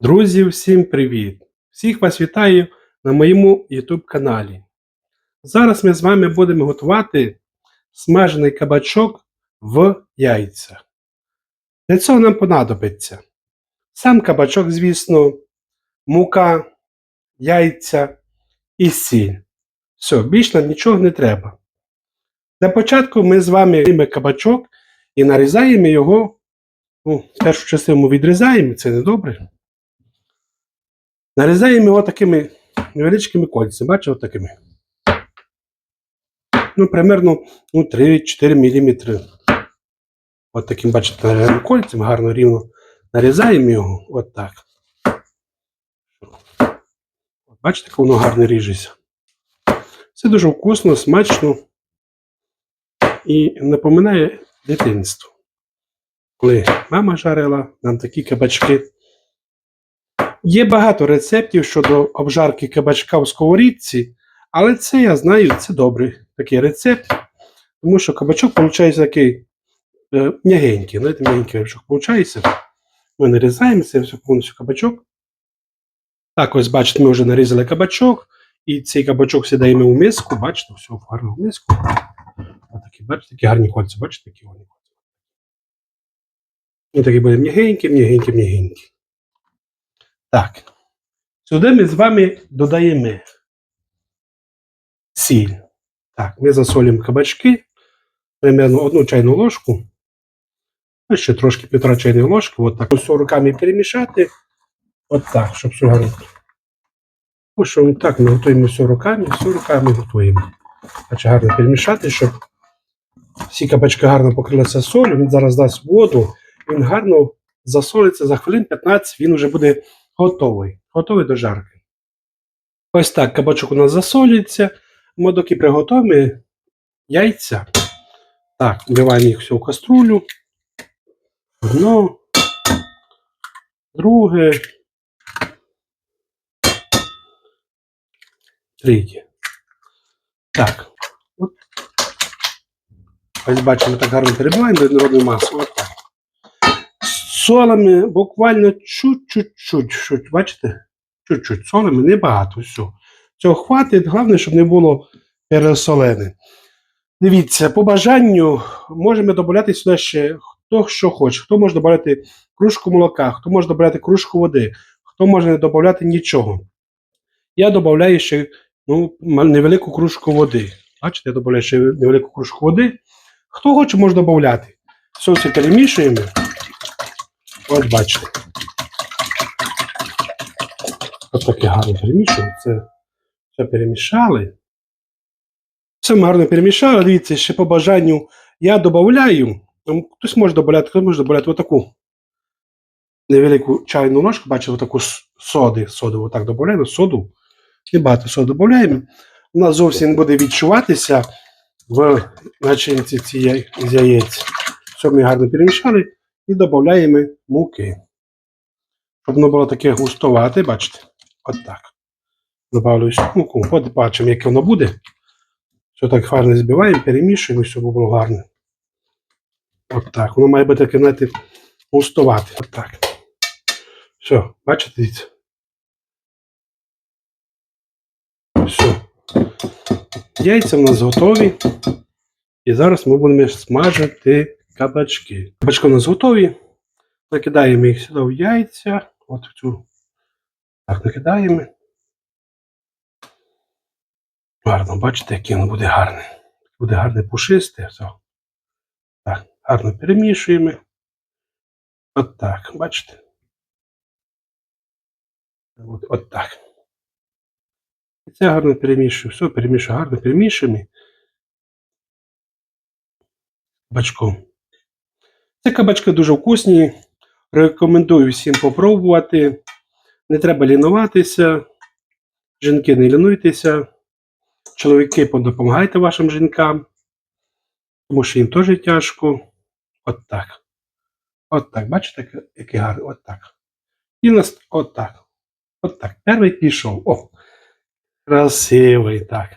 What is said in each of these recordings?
Друзі, всім привіт! Всіх вас вітаю на моєму YouTube каналі. Зараз ми з вами будемо готувати смажений кабачок в яйцях. Для цього нам понадобиться сам кабачок, звісно, мука, яйця і сіль. Все, більш нам нічого не треба. Для початку ми з вами беремо кабачок і нарізаємо його. Ну, першу частину відрізаємо, це не добре. Нарізаємо його такими невеличкими кольцями. Бачите, такими. Ну, примерно ну, 3-4 мм. От таким, бачите, кольцем, гарно рівно нарізаємо його. От так. Бачите, як воно гарно ріжеться. Це дуже вкусно, смачно і напоминає дитинство. Коли мама жарила нам такі кабачки. Є багато рецептів щодо обжарки кабачка в сковорідці, але це я знаю, це добрий такий рецепт, тому що кабачок виходить такий е, м'ягенький. Знаєте, м'ягенький кабачок виходить. Ми нарізаємо це все повністю кабачок. Так, ось бачите, ми вже нарізали кабачок, і цей кабачок сідаємо у миску. Бачите, все в гарну миску. Отакі, бачите, такі гарні кольця, бачите, такі гарні кольця. І такий буде м'ягенький, м'ягенький, м'ягенький. Так. Сюди ми з вами додаємо сіль. Так, ми засолюємо кабачки. Примерно одну чайну ложку. А ще трошки півтора чайної ложки. От так. Ось руками перемішати. От так, щоб все гарно. Ось що так ми готуємо все руками, все руками готуємо. Значить, гарно перемішати, щоб всі кабачки гарно покрилися солью. Він зараз дасть воду, він гарно засолиться за хвилин 15, він вже буде готовий. Готовий до жарки. Ось так кабачок у нас засолюється. Ми доки приготуємо яйця. Так, вливаємо їх все в каструлю. Одно, друге. Третє. Так. От. Ось бачимо, так гарно перебиваємо до однородної маси. От так. Солами буквально чуть-чуть, чуть, бачите? Чуть-чуть. Солами небагато. Все. Цього хватить. Головне, щоб не було пересолене. Дивіться, по бажанню можемо додати сюди ще хто що хоче. Хто може додати кружку молока, хто може додати кружку води, хто може не додати нічого. Я додаю ще ну, невелику кружку води. Бачите, я додаю ще невелику кружку води. Хто хоче, може додати. Все це перемішуємо. Ось бачите. Ось таке гарно перемішуємо. Це все перемішали. Все ми гарно перемішали. Дивіться, ще по бажанню я додаю. Хтось може додати, хтось може додати отаку невелику чайну ложку, бачите, отаку соди. Соду, отак додаємо, соду. Небагато соду додаємо. Нас зовсім не буде відчуватися в начинці цієї яєць. Все ми гарно перемішали і додаємо муки. Щоб воно було таке густовате, бачите? От так. Добавлю муку. От бачимо, яке воно буде. Все так гарно збиваємо, перемішуємо, щоб було гарно. От так. Воно має бути таке, знаєте, густовате. От так. Все, бачите, дивіться. Все. Яйця в нас готові. І зараз ми будемо смажити кабачки. Кабачки у нас готові. Накидаємо їх сюди в яйця. От в цю. Так, накидаємо. Гарно, бачите, який воно буде гарний. Буде гарне пушисте. Все. Так, гарно перемішуємо. От так, бачите? От, от так. І це гарно перемішую. Все, перемішую, гарно перемішуємо. Бачком. Це кабачки дуже вкусні. Рекомендую всім попробувати. Не треба лінуватися. Жінки не лінуйтеся. Чоловіки допомагайте вашим жінкам. Тому що їм теж тяжко. От так. От так. Бачите, який гарний? От так. І нас от так. От так. Перший пішов. О! Красивий так.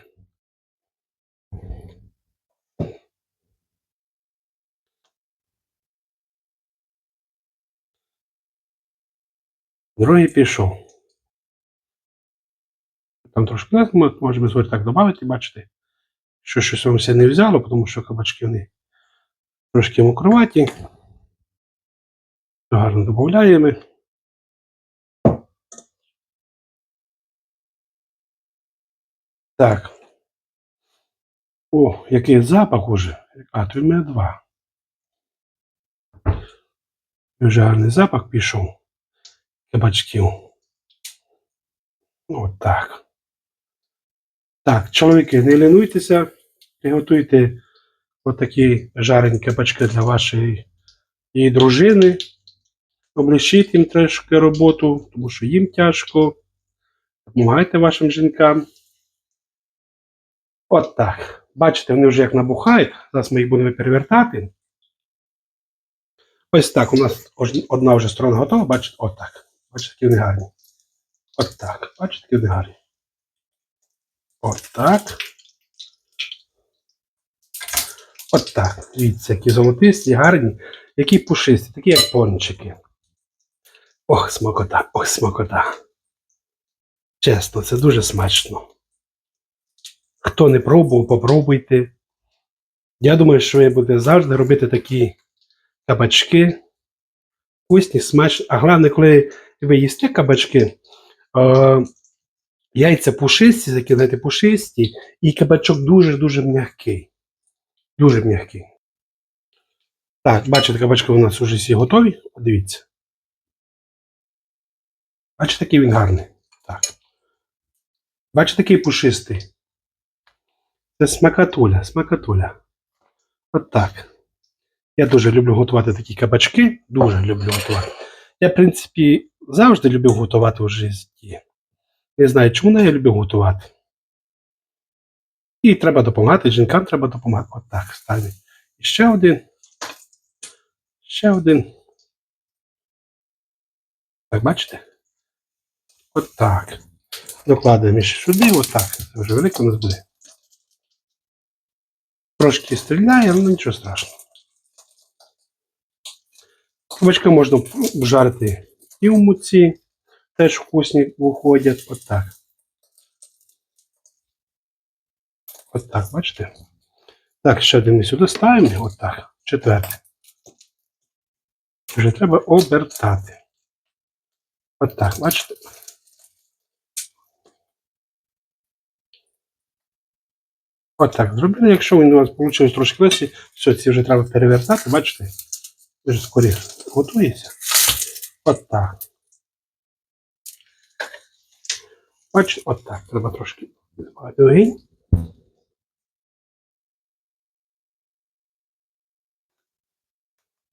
Другий пішов. Там трошки не мо- може без так додати, бачите, що щось вам все не взяло, тому що кабачки вони трошки мокроваті. Гарно додаємо. Так. О, який запах уже. А, тут в мене два. Дуже гарний запах пішов. Кабачків. От так. Так, чоловіки, не лінуйтеся, приготуйте отакі жарені кабачки для вашої її дружини. Облегчіть їм трошки роботу, тому що їм тяжко. Допомагайте вашим жінкам. От так. Бачите, вони вже як набухають. Зараз ми їх будемо перевертати. Ось так. У нас одна вже сторона готова. Бачите, от так. Бачите, які вони гарні. От так. Бачите, які вони гарні. От так. От так. Дивіться, які золотисті, гарні, які пушисті, такі як пончики. Ох, смакота, ох, смакота. Чесно, це дуже смачно. Хто не пробував, попробуйте. Я думаю, що ви будете завжди робити такі кабачки. Вкусні, смачні. А головне, коли ви їсте кабачки, е, яйця пушисті, такі, знаєте, пушисті, і кабачок дуже-дуже м'який. Дуже м'який. Так, бачите, кабачки у нас вже всі готові. Подивіться. Бачите, який він гарний. Так. Бачите, який пушистий. Це смакатуля, смакатуля. От так. Я дуже люблю готувати такі кабачки. Дуже люблю готувати. Я, в принципі, завжди любив готувати у житті. Не знаю, чому але я люблю готувати. І треба допомагати, жінкам треба допомагати. От так, ставлю. І ще один. Ще один. Так, бачите? От так. Докладаємо ще сюди, отак. Це вже велико у нас буде. Трошки стріляє, але нічого страшного. Кабачки можна жарити і в муці, теж вкусні виходять. От так. От так, бачите? Так, ще один ми сюди ставимо. От так. Четвертий. Вже треба обертати. От так, бачите? От так зробили. Якщо він у вас вийшло трошки лесі, все, ці вже треба перевертати, бачите? Вже скоріше готується. От так. От так. Треба трошки збавити огінь.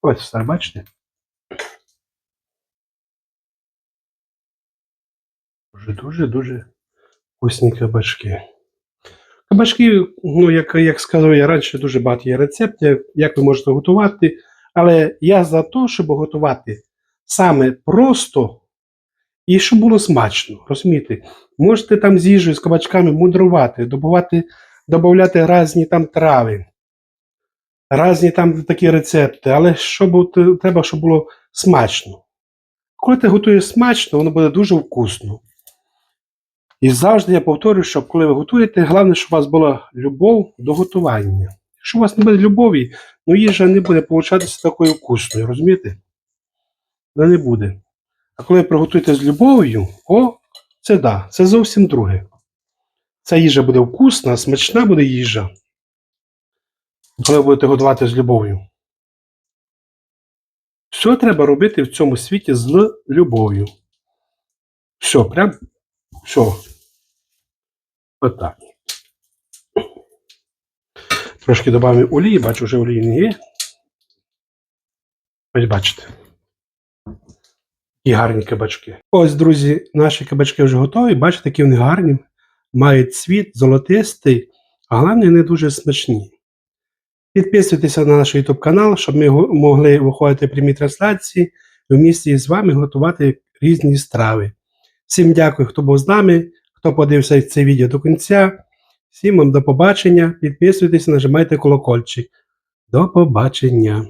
Ось так, бачите? Дуже дуже-дуже вкусні кабачки. Кабачки, ну, як, як сказав я раніше, дуже багато є рецептів, як ви можете готувати. Але я за те, щоб готувати саме просто і щоб було смачно. Розумієте? Можете там з їжею, з кабачками мудрувати, добувати, додати різні там трави, різні там такі рецепти, але щоб, треба, щоб було смачно. Коли ти готуєш смачно, воно буде дуже вкусно. І завжди я повторюю, що коли ви готуєте, головне, щоб у вас була любов до готування. Якщо у вас не буде любові, ну їжа не буде получатися такою вкусною, розумієте? Вона не буде. А коли приготуєте з любов'ю, о, це да, це зовсім друге. Ця їжа буде вкусна, смачна буде їжа. Коли ви будете готувати з любов'ю. Все треба робити в цьому світі з любов'ю. Все, прям все. Отак. Трошки додамо олії, бачу, вже олії не є. Ось бачите. І гарні кабачки. Ось, друзі, наші кабачки вже готові. Бачите, які вони гарні. Мають цвіт, золотистий, а головне, не дуже смачні. Підписуйтеся на наш YouTube канал, щоб ми могли виходити прямі трансляції і в місті з вами готувати різні страви. Всім дякую, хто був з нами, хто подивився це відео до кінця. Всім вам до побачення. Підписуйтесь, нажимайте колокольчик. До побачення.